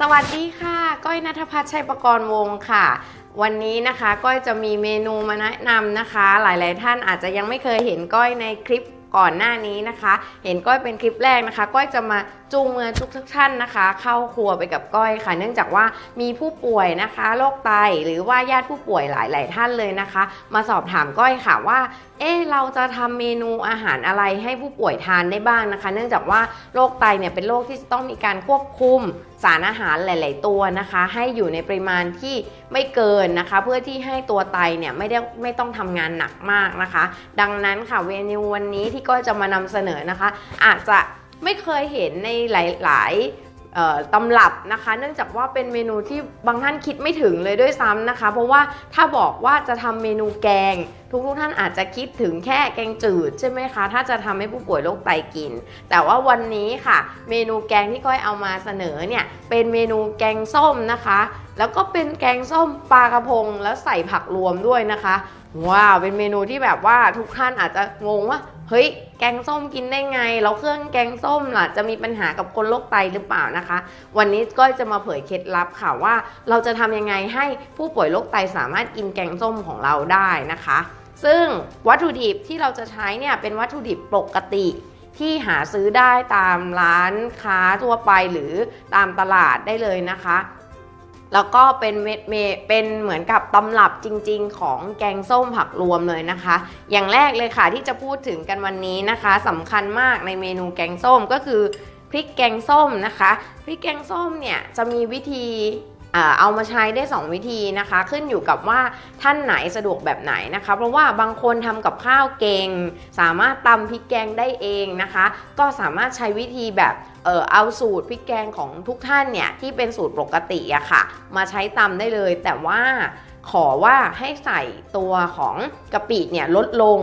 สวัสดีค่ะ ก้อยนัทพัฒน์ชัยประกรณ์วงค่ะ วันนี้นะคะก้อยจะมีเมนูมาแนะนำนะคะ หลาย ๆ ท่านอาจจะยังไม่เคยเห็นก้อยในคลิปก่อนหน้านี้นะคะ เห็นก้อยเป็นคลิปแรกนะคะ ก้อยจะมาจูงมือทุกท่านนะคะ เข้าครัวไปกับก้อยค่ะ เนื่องจากว่ามีผู้ป่วยนะคะโรคไตหรือว่าญาติผู้ป่วยหลาย ๆ ท่านเลยนะคะ มาสอบถามก้อยค่ะว่า เอ๊เราจะทำเมนูอาหารอะไรให้ผู้ป่วยทานได้บ้างนะคะ เนื่องจากว่าโรคไตเนี่ยเป็นโรคที่ต้องมีการควบคุมารอาหารหลาย ๆ ตัวนะคะ ให้อยู่ในปริมาณที่ไม่เกินนะคะ เพื่อที่ให้ตัวไตเนี่ยไม่ได้ไม่ต้องทำงานหนักมากนะคะ ดังนั้นค่ะเมนูวันนี้ที่ก็จะมานำเสนอนะคะ อาจจะไม่เคยเห็นในหลาย ๆตำรับนะคะ เนื่องจากว่าเป็นเมนูที่บางท่านคิดไม่ถึงเลยด้วยซ้ำนะคะ เพราะว่าถ้าบอกว่าจะทำเมนูแกง ทุกทุกๆท่านอาจจะคิดถึงแค่แกงจืดใช่ไหมคะ ถ้าจะทำให้ผู้ป่วยโรคไตกิน แต่ว่าวันนี้ค่ะ เมนูแกงที่ก้อยเอามาเสนอเนี่ยเป็นเมนูแกงส้มนะคะ แล้วก็เป็นแกงส้มปลากระพงแล้วใส่ผักรวมด้วยนะคะว้าวเป็นเมนูที่แบบว่าทุกท่านอาจจะงงว่า เฮ้ย แกงส้มกินได้ไง แล้วเครื่องแกงส้มล่ะ จะมีปัญหากับคนโรคไตหรือเปล่านะคะ วันนี้ก็จะมาเผยเคล็ดลับค่ะว่า เราจะทำยังไงให้ผู้ป่วยโรคไตสามารถกินแกงส้มของเราได้นะคะ ซึ่งวัตถุดิบที่เราจะใช้เนี่ยเป็นวัตถุดิบปกติที่หาซื้อได้ตามร้านค้าทั่วไปหรือตามตลาดได้เลยนะคะ แล้วก็เป็นเมเมเป็นเหมือนกับตำรับจริง ๆ ของแกงส้มผักรวมเลยนะคะ อย่างแรกเลยค่ะที่จะพูดถึงกันวันนี้นะคะสำคัญมากในเมนูแกงส้มก็คือพริกแกงส้มนะคะ พริกแกงส้มเนี่ยจะมีวิธี เอามาใช้ได้ 2 วิธีนะคะ ขึ้นอยู่กับว่าท่านไหนสะดวกแบบไหนนะคะ เพราะว่าบางคนทำกับข้าวเก่ง สามารถตำพริกแกงได้เองนะคะ ก็สามารถใช้วิธีแบบเออเอาสูตรพริกแกงของทุกท่านเนี่ยที่เป็นสูตรปกติอะค่ะ มาใช้ตำได้เลย แต่ว่าขอว่าให้ใส่ตัวของกะปิเนี่ยลดลง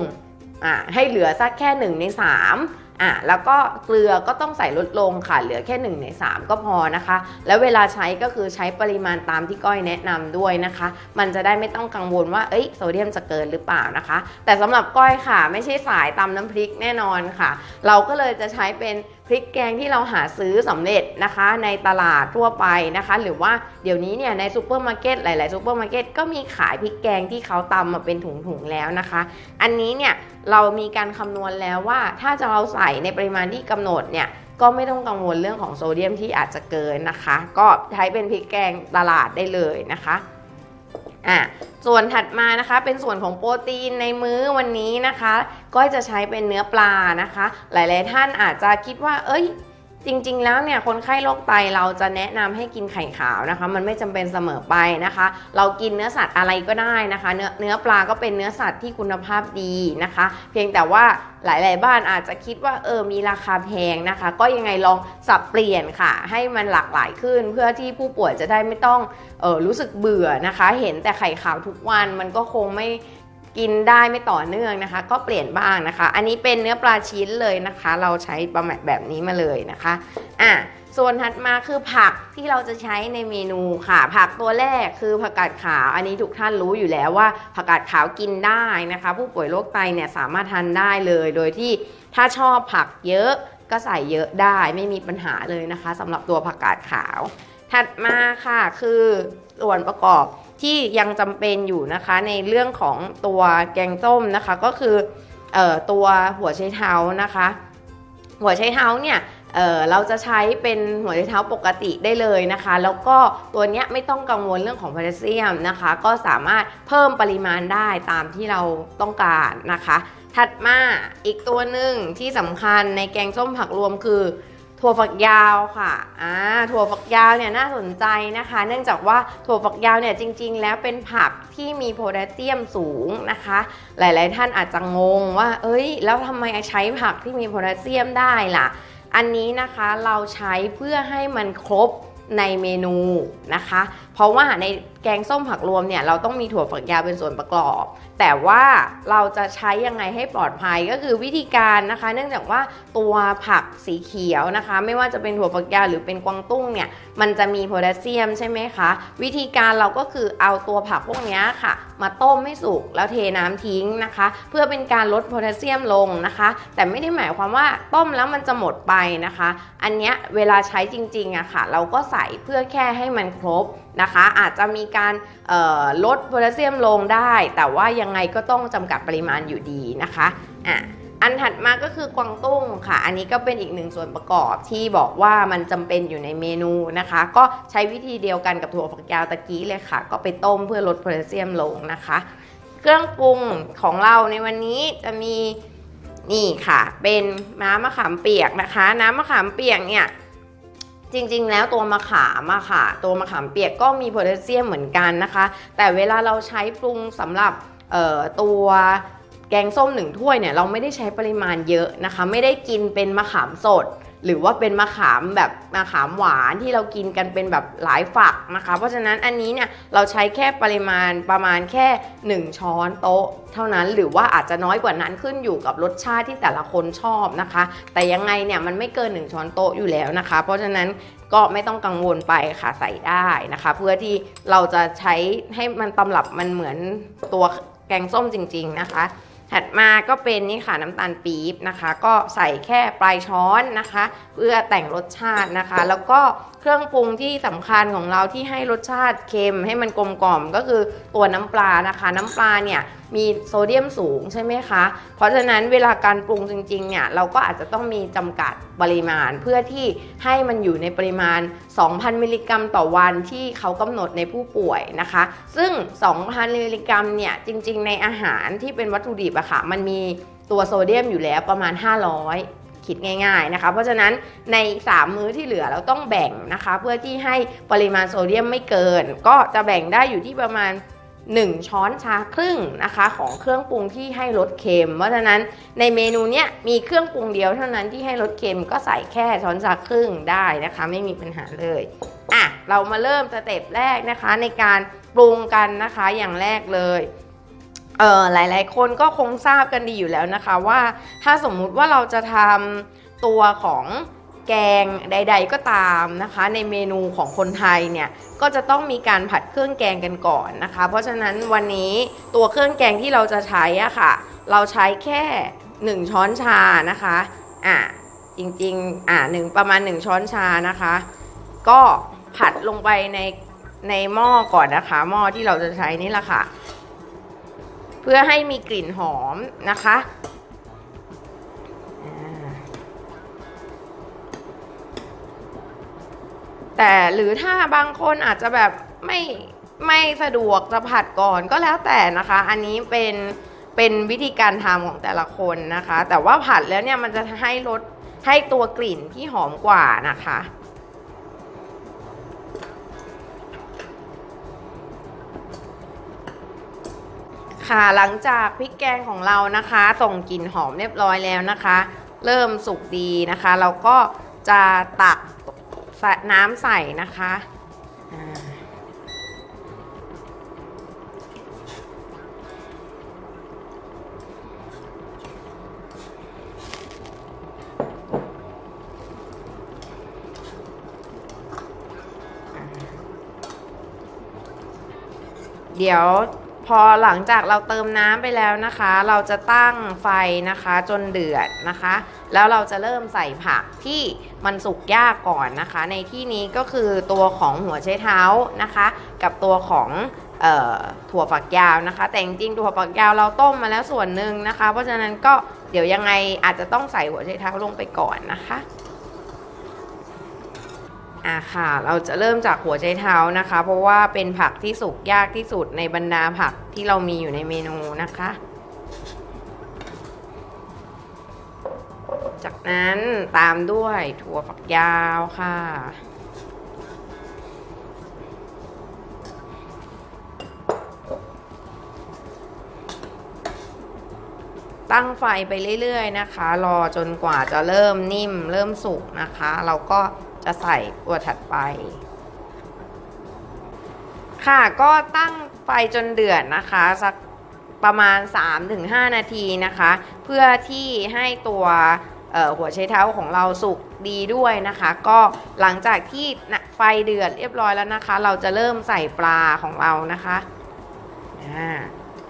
อ่าให้เหลือสักแค่1ใน3 อะแล้วก็เกลือก็ต้องใส่ลดลงค่ะเหลือแค่1ใน3 ก็พอนะคะ แล้วเวลาใช้ก็คือใช้ปริมาณตามที่ก้อยแนะนำด้วยนะคะ มันจะได้ไม่ต้องกังวลว่าเอ้ยโซเดียมจะเกินหรือเปล่านะคะ แต่สำหรับก้อยค่ะ ไม่ใช่สายตำน้ำพริกแน่นอนค่ะ เราก็เลยจะใช้เป็นพริกแกงที่เราหาซื้อสำเร็จนะคะ ในตลาดทั่วไปนะคะ หรือว่าเดี๋ยวนี้เนี่ยในซูเปอร์มาร์เก็ตหลายๆซูเปอร์มาร์เก็ตก็มีขายพริกแกงที่เขาตำมาเป็นถุงๆแล้วนะคะ อันนี้เนี่ยเรามีการคำนวณแล้วว่าถ้าจะเราใส่ในปริมาณที่กำหนดเนี่ยก็ไม่ต้องกังวลเรื่องของโซเดียมที่อาจจะเกินนะคะ ก็ใช้เป็นพริกแกงตลาดได้เลยนะคะ อะส่วนถัดมานะคะเป็นส่วนของโปรตีนในมื้อวันนี้นะคะ ก็จะใช้เป็นเนื้อปลานะคะ หลาย ๆ ท่านอาจจะคิดว่า เอ้ย จริงๆ แล้วเนี่ยคนไข้โรคไตเราจะแนะนำให้กินไข่ขาวนะคะ มันไม่จำเป็นเสมอไปนะคะ เรากินเนื้อสัตว์อะไรก็ได้นะคะ เนื้อเนื้อปลาก็เป็นเนื้อสัตว์ที่คุณภาพดีนะคะ เพียงแต่ว่าหลาย ๆ บ้านอาจจะคิดว่าเออมีราคาแพงนะคะ ก็ยังไงลองสับเปลี่ยนค่ะ ให้มันหลากหลายขึ้น เพื่อที่ผู้ป่วยจะได้ไม่ต้องเออรู้สึกเบื่อนะคะ เห็นแต่ไข่ขาวทุกวันมันก็คงไม่ กินได้ไม่ต่อเนื่องนะคะ ก็เปลี่ยนบ้างนะคะ อันนี้เป็นเนื้อปลาชิ้นเลยนะคะ เราใช้ประมาณแบบนี้มาเลยนะคะอะส่วนถัดมาคือผักที่เราจะใช้ในเมนูค่ะ ผักตัวแรกคือผักกาดขาว อันนี้ทุกท่านรู้อยู่แล้วว่าผักกาดขาวกินได้นะคะ ผู้ป่วยโรคไตเนี่ยสามารถทานได้เลย โดยที่ถ้าชอบผักเยอะก็ใส่เยอะได้ไม่มีปัญหาเลยนะคะสำหรับตัวผักกาดขาว ถัดมาค่ะคือส่วนประกอบ ที่ยังจำเป็นอยู่นะคะในเรื่องของตัวแกงส้มนะคะก็คือออตัวหัวไชเท้านะคะ หัวไชเท้าเนี่ยเเราจะใช้เป็นหัวไชเท้าปกติได้เลยนะคะ แล้วก็ตัวเนี้ยไม่ต้องกังวลเรื่องของโพแทสเซียมนะคะ ก็สามารถเพิ่มปริมาณได้ตามที่เราต้องการนะคะ ถัดมาอีกตัวหนึ่งที่สำคัญในแกงส้มผักรวมคือ ถั่วฝักยาวค่ะอ่าถั่วฝักยาวเนี่ยน่าสนใจนะคะ เนื่องจากว่าถั่วฝักยาวเนี่ยจริง ๆ แล้วเป็นผักที่มีโพแทสเซียมสูงนะคะ หลาย ๆ ท่านอาจจะงงว่า เอ้ย แล้วทำไมใช้ผักที่มีโพแทสเซียมได้ล่ะ อันนี้นะคะเราใช้เพื่อให้มันครบในเมนูนะคะ เพราะว่าในแกงส้มผักรวมเนี่ยเราต้องมีถั่วฝักยาวเป็นส่วนประกอบ แต่ว่าเราจะใช้ยังไงให้ปลอดภัยก็คือวิธีการนะคะ เนื่องจากว่าตัวผักสีเขียวนะคะ ไม่ว่าจะเป็นถั่วฝักยาวหรือเป็นกวางตุ้งเนี่ยมันจะมีโพแทสเซียมใช่ไหมคะ วิธีการเราก็คือเอาตัวผักพวกนี้ค่ะ มาต้มให้สุกแล้วเทน้ำทิ้งนะคะ เพื่อเป็นการลดโพแทสเซียมลงนะคะ แต่ไม่ได้หมายความว่าต้มแล้วมันจะหมดไปนะคะ อันเนี้ยเวลาใช้จริงๆอะค่ะ เราก็ใส่เพื่อแค่ให้มันครบ นะคะ อาจจะมีการลดโพแทสเซียมลงได้ แต่ว่ายังไงก็ต้องจำกัดปริมาณอยู่ดีนะคะอะอันถัดมาก็คือกวางตุ้งค่ะ อันนี้ก็เป็นอีกหนึ่งส่วนประกอบที่บอกว่ามันจำเป็นอยู่ในเมนูนะคะ ก็ใช้วิธีเดียวกันกับถั่วฝักยาวตะกี้เลยค่ะ ก็ไปต้มเพื่อลดโพแทสเซียมลงนะคะ เครื่องปรุงของเราในวันนี้จะมีนี่ค่ะ เป็นน้ำมะขามเปียกนะคะ น้ำมะขามเปียกเนี่ย จริง ๆ แล้วตัวมะขามอะค่ะ ตัวมะขามเปียกก็มีโพแทสเซียมเหมือนกันนะคะ แต่เวลาเราใช้ปรุงสำหรับตัวแกงส้มหนึ่งถ้วยเนี่ยเราไม่ได้ใช้ปริมาณเยอะนะคะ ไม่ได้กินเป็นมะขามสด หรือว่าเป็นมะขามแบบมะขามหวานที่เรากินกันเป็นแบบหลายฝักนะคะ เพราะฉะนั้นอันนี้เนี่ยเราใช้แค่ปริมาณประมาณแค่ 1 ช้อนโต๊ะ เท่านั้นหรือว่าอาจจะน้อยกว่านั้นขึ้นอยู่กับรสชาติที่แต่ละคนชอบนะคะ แต่ยังไงเนี่ยมันไม่เกิน 1 ช้อนโต๊ะอยู่แล้วนะคะ เพราะฉะนั้นก็ไม่ต้องกังวลไปค่ะใส่ได้นะคะ เพื่อที่เราจะใช้ให้มันตำรับมันเหมือนตัวแกงส้มจริง ๆนะคะ ถัดมาก็เป็นนี่ค่ะน้ำตาลปี๊บนะคะ ก็ใส่แค่ปลายช้อนนะคะ เพื่อแต่งรสชาตินะคะ แล้วก็เครื่องปรุงที่สำคัญของเราที่ให้รสชาติเค็มให้มันกลมกล่อมก็คือตัวน้ำปลานะคะ น้ำปลาเนี่ย มีโซเดียมสูงใช่ไหมคะ เพราะฉะนั้นเวลาการปรุงจริงๆเนี่ยเราก็อาจจะต้องมีจำกัดปริมาณ เพื่อที่ให้มันอยู่ในปริมาณ 2,000 มิลลิกรัมต่อวันที่เขากำหนดในผู้ป่วยนะคะ ซึ่ง 2,000 มิลลิกรัมเนี่ยจริงๆ ในอาหารที่เป็นวัตถุดิบอะค่ะมันมีตัวโซเดียมอยู่แล้วประมาณ 500คิดง่ายๆนะคะ เพราะฉะนั้นใน 3 มื้อที่เหลือเราต้องแบ่งนะคะ เพื่อที่ให้ปริมาณโซเดียมไม่เกิน ก็จะแบ่งได้อยู่ที่ประมาณ 1 ช้อนชาครึ่งนะคะของเครื่องปรุงที่ให้รสเค็ม เพราะฉะนั้นในเมนูเนี้ยมีเครื่องปรุงเดียวเท่านั้นที่ให้รสเค็มก็ใส่แค่ช้อนชาครึ่งได้นะคะ ไม่มีปัญหาเลยอะเรามาเริ่มสเต็ปแรกนะคะ ในการปรุงกันนะคะอย่างแรกเลยเออหลายๆ คนก็คงทราบกันดีอยู่แล้วนะคะว่าถ้าสมมุติว่าเราจะทำตัวของ แกงใด ๆ ก็ตามนะคะ ในเมนูของคนไทยเนี่ยก็จะต้องมีการผัดเครื่องแกงกันก่อนนะคะ เพราะฉะนั้นวันนี้ตัวเครื่องแกงที่เราจะใช้อะค่ะ เราใช้แค่ 1 ช้อนชานะคะอะจริงๆอะหนึ่งประมาณ 1 ช้อนชานะคะ ก็ผัดลงไปในในหม้อก่อนนะคะ หม้อที่เราจะใช้นี่แหละค่ะ เพื่อให้มีกลิ่นหอมนะคะ แต่หรือถ้าบางคนอาจจะแบบไม่ไม่สะดวกจะผัดก่อนก็แล้วแต่นะคะ อันนี้เป็นเป็นวิธีการทำของแต่ละคนนะคะ แต่ว่าผัดแล้วเนี่ยมันจะให้รสให้ตัวกลิ่นที่หอมกว่านะคะ ค่ะหลังจากพริกแกงของเรานะคะ ส่งกลิ่นหอมเรียบร้อยแล้วนะคะ เริ่มสุกดีนะคะ เราก็จะตัก น้ำใส่นะคะเดี๋ยวพอหลังจากเราเติมน้ำไปแล้วนะคะ เราจะตั้งไฟนะคะจนเดือดนะคะ แล้วเราจะเริ่มใส่ผักที่มันสุกยากก่อนนะคะ ในที่นี้ก็คือตัวของหัวไชเท้านะคะ กับตัวของออถั่วฝักยาวนะคะ แต่จริงๆถั่วฝักยาวเราต้มมาแล้วส่วนหนึ่งนะคะ เพราะฉะนั้นก็เดี๋ยวยังไงอาจจะต้องใส่หัวไชเท้าลงไปก่อนนะคะอะค่ะ เราจะเริ่มจากหัวใจเท้านะคะ เพราะว่าเป็นผักที่สุกยากที่สุดในบรรดาผักที่เรามีอยู่ในเมนูนะคะ นั้นตามด้วยถั่วฝักยาวค่ะ ตั้งไฟไปเรื่อยๆนะคะ รอจนกว่าจะเริ่มนิ่มเริ่มสุกนะคะ เราก็จะใส่ตัวถัดไป ค่ะก็ตั้งไฟจนเดือดนะคะสักประมาณ 3-5 นาทีนะคะ เพื่อที่ให้ตัว หัวไชเท้าของเราสุกดีด้วยนะคะ ก็หลังจากที่ไฟเดือดเรียบร้อยแล้วนะคะ เราจะเริ่มใส่ปลาของเรานะคะอ่า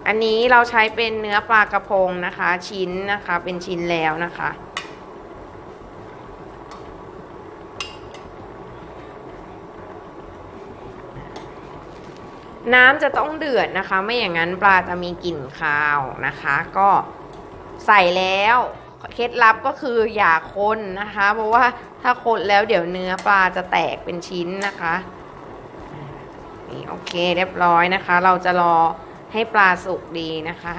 อันนี้เราใช้เป็นเนื้อปลากระพงนะคะ ชิ้นนะคะเป็นชิ้นแล้วนะคะน้ำจะต้องเดือดนะคะ ไม่อย่างนั้นปลาจะมีกลิ่นคาวนะคะ ก็ใส่แล้ว เคล็ดลับก็คืออย่าคนนะคะ เพราะว่าถ้าคนแล้วเดี๋ยวเนื้อปลาจะแตกเป็นชิ้นนะคะนี่โอเคเรียบร้อยนะคะ เราจะรอให้ปลาสุกดีนะคะ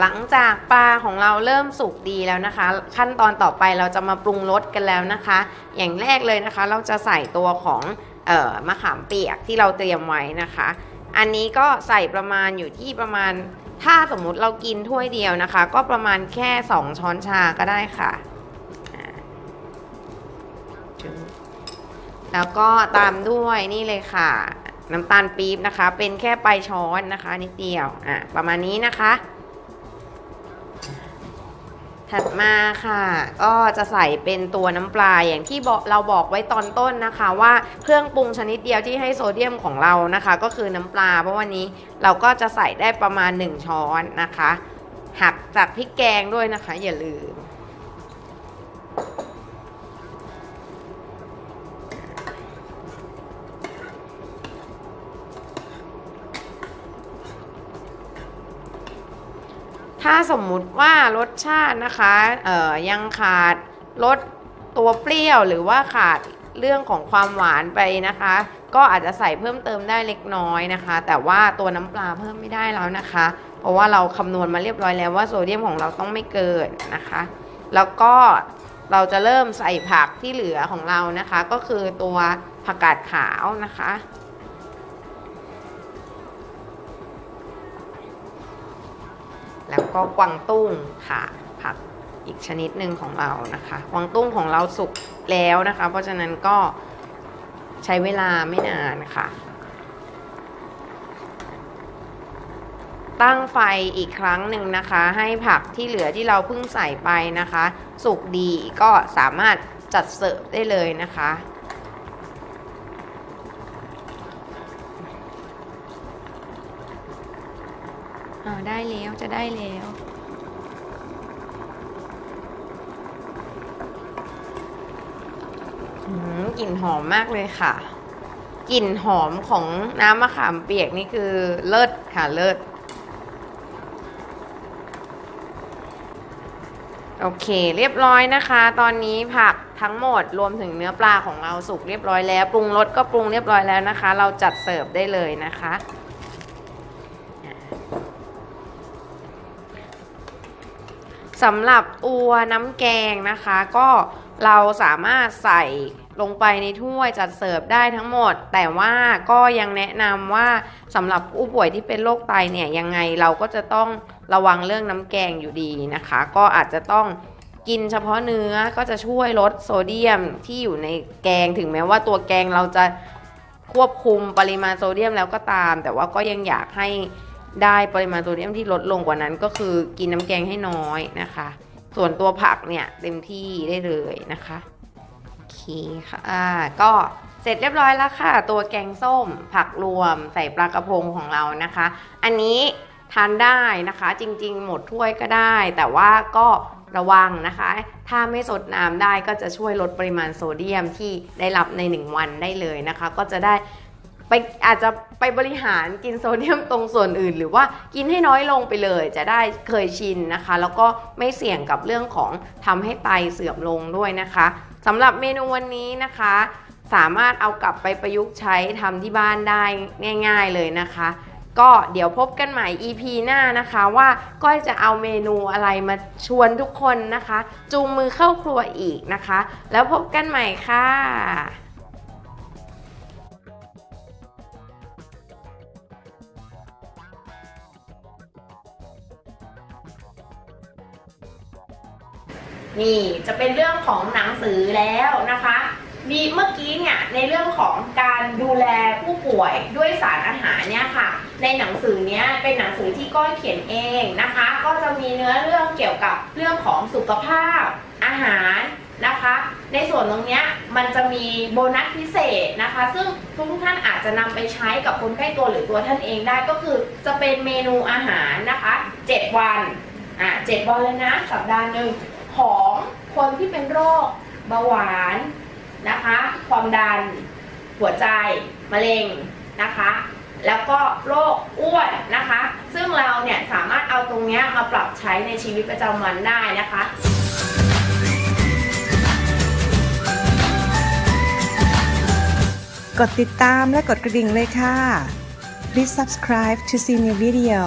หลังจากปลาของเราเริ่มสุกดีแล้วนะคะ ขั้นตอนต่อไปเราจะมาปรุงรสกันแล้วนะคะ อย่างแรกเลยนะคะ เราจะใส่ตัวของออมะขามเปียกที่เราเตรียมไว้นะคะ อันนี้ก็ใส่ประมาณอยู่ที่ประมาณ ถ้าสมมุติเรากินถ้วยเดียวนะคะ ก็ประมาณแค่ 2 ช้อนชาก็ได้ค่ะ แล้วก็ตามด้วยนี่เลยค่ะ น้ำตาลปี๊บนะคะ เป็นแค่ปลายช้อนนะคะ นิดเดียวอะประมาณนี้นะคะ ถัดมาค่ะ ก็จะใส่เป็นตัวน้ำปลาอย่างที่เราบอกไว้ตอนต้นนะคะ ว่าเครื่องปรุงชนิดเดียวที่ให้โซเดียมของเรานะคะ ก็คือน้ำปลา เพราะวันนี้เราก็จะใส่ได้ประมาณ 1 ช้อนนะคะ หักจากพริกแกงด้วยนะคะ อย่าลืม ถ้าสมมุติว่ารสชาตินะคะเอ่อยังขาดรสตัวเปรี้ยวหรือว่าขาดเรื่องของความหวานไปนะคะ ก็อาจจะใส่เพิ่มเติมได้เล็กน้อยนะคะ แต่ว่าตัวน้ำปลาเพิ่มไม่ได้แล้วนะคะ เพราะว่าเราคำนวณมาเรียบร้อยแล้วว่าโซเดียมของเราต้องไม่เกินนะคะ แล้วก็เราจะเริ่มใส่ผักที่เหลือของเรานะคะ ก็คือตัวผักกาดขาวนะคะ แล้วก็กวางตุ้งค่ะ ผักอีกชนิดหนึ่งของเรานะคะกวางตุ้งของเราสุกแล้วนะคะ เพราะฉะนั้นก็ใช้เวลาไม่นานค่ะ ตั้งไฟอีกครั้งหนึ่งนะคะ ให้ผักที่เหลือที่เราเพิ่งใส่ไปนะคะ สุกดีก็สามารถจัดเสิร์ฟได้เลยนะคะ อ่าได้แล้วจะได้แล้วอืมกลิ่นหอมมากเลยค่ะ กลิ่นหอมของน้ำมะขามเปียกนี่คือเลิศค่ะเลิศ โอเค เรียบร้อยนะคะ ตอนนี้ผักทั้งหมดรวมถึงเนื้อปลาของเราสุกเรียบร้อยแล้ว ปรุงรสก็ปรุงเรียบร้อยแล้วนะคะ เราจัดเสิร์ฟได้เลยนะคะ สำหรับตัวน้ำแกงนะคะ ก็เราสามารถใส่ลงไปในถ้วยจัดเสิร์ฟได้ทั้งหมด แต่ว่าก็ยังแนะนำว่าสำหรับผู้ป่วยที่เป็นโรคไตเนี่ยยังไงเราก็จะต้องระวังเรื่องน้ำแกงอยู่ดีนะคะ ก็อาจจะต้องกินเฉพาะเนื้อก็จะช่วยลดโซเดียมที่อยู่ในแกงถึงแม้ว่าตัวแกงเราจะควบคุมปริมาณโซเดียมแล้วก็ตาม แต่ว่าก็ยังอยากให้ ได้ปริมาณโซเดียมที่ลดลงกว่านั้นก็คือกินน้ำแกงให้น้อยนะคะ ส่วนตัวผักเนี่ยเต็มที่ได้เลยนะคะโอเคค่ะก็เสร็จเรียบร้อยแล้วค่ะ ตัวแกงส้มผักรวมใส่ปลากระพงของเรานะคะ อันนี้ทานได้นะคะจริงๆ หมดถ้วยก็ได้ แต่ว่าก็ระวังนะคะ ถ้าไม่สดน้ำได้ก็จะช่วยลดปริมาณโซเดียมที่ได้รับใน 1 วันได้เลยนะคะ ก็จะได้ ไปอาจจะไปบริหารกินโซเดียมตรงส่วนอื่น หรือว่ากินให้น้อยลงไปเลย จะได้เคยชินนะคะ แล้วก็ไม่เสี่ยงกับเรื่องของทำให้ไตเสื่อมลงด้วยนะคะสำหรับเมนูวันนี้นะคะ สามารถเอากลับไปประยุกต์ใช้ทำที่บ้านได้ง่าย ๆเลยนะคะ ก็เดี๋ยวพบกันใหม่ EP หน้านะคะว่าก้อยจะเอาเมนูอะไรมาชวนทุกคนนะคะ จูงมือเข้าครัวอีกนะคะ แล้วพบกันใหม่ค่ะ นี่จะเป็นเรื่องของหนังสือแล้วนะคะมีเมื่อกี้เนี่ยในเรื่องของการดูแลผู้ป่วยด้วยสารอาหารเนี่ยค่ะ ในหนังสือเนี้ยเป็นหนังสือที่ก้อยเขียนเองนะคะ ก็จะมีเนื้อเรื่องเกี่ยวกับเรื่องของสุขภาพอาหารนะคะ ในส่วนตรงเนี้ยมันจะมีโบนัสพิเศษนะคะ ซึ่งทุกท่านอาจจะนำไปใช้กับคนใกล้ตัวหรือตัวท่านเองได้ก็คือจะเป็นเมนูอาหารนะคะ 7 วันอะ7วันเลยนะสัปดาห์หนึ่ง คนที่เป็นโรคเบาหวานนะคะ ความดัน หัวใจ มะเร็งนะคะ แล้วก็โรคอ้วนนะคะ ซึ่งเราเนี่ยสามารถเอาตรงนี้มาปรับใช้ในชีวิตประจำวันได้นะคะกดติดตามและกดกระดิ่งเลยค่ะ Please subscribe to see new video